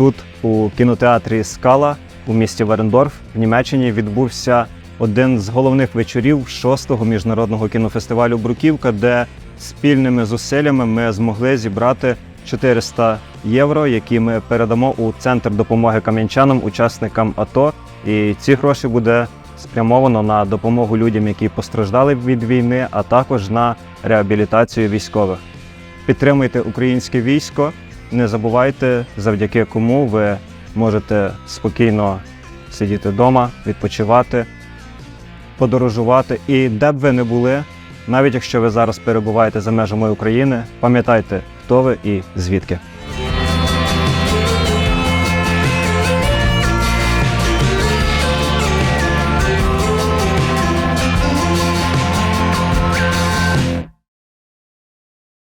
Тут, у кінотеатрі Скала у місті Верендорф в Німеччині відбувся один з головних вечорів шостого міжнародного кінофестивалю Бруківка, де спільними зусиллями ми змогли зібрати 400 євро, які ми передамо у центр допомоги кам'янчанам, учасникам АТО. І ці гроші буде спрямовано на допомогу людям, які постраждали від війни, а також на реабілітацію військових. Підтримуйте українське військо. Не забувайте, завдяки кому ви можете спокійно сидіти вдома, відпочивати, подорожувати. І де б ви не були, навіть якщо ви зараз перебуваєте за межами України, пам'ятайте, хто ви і звідки.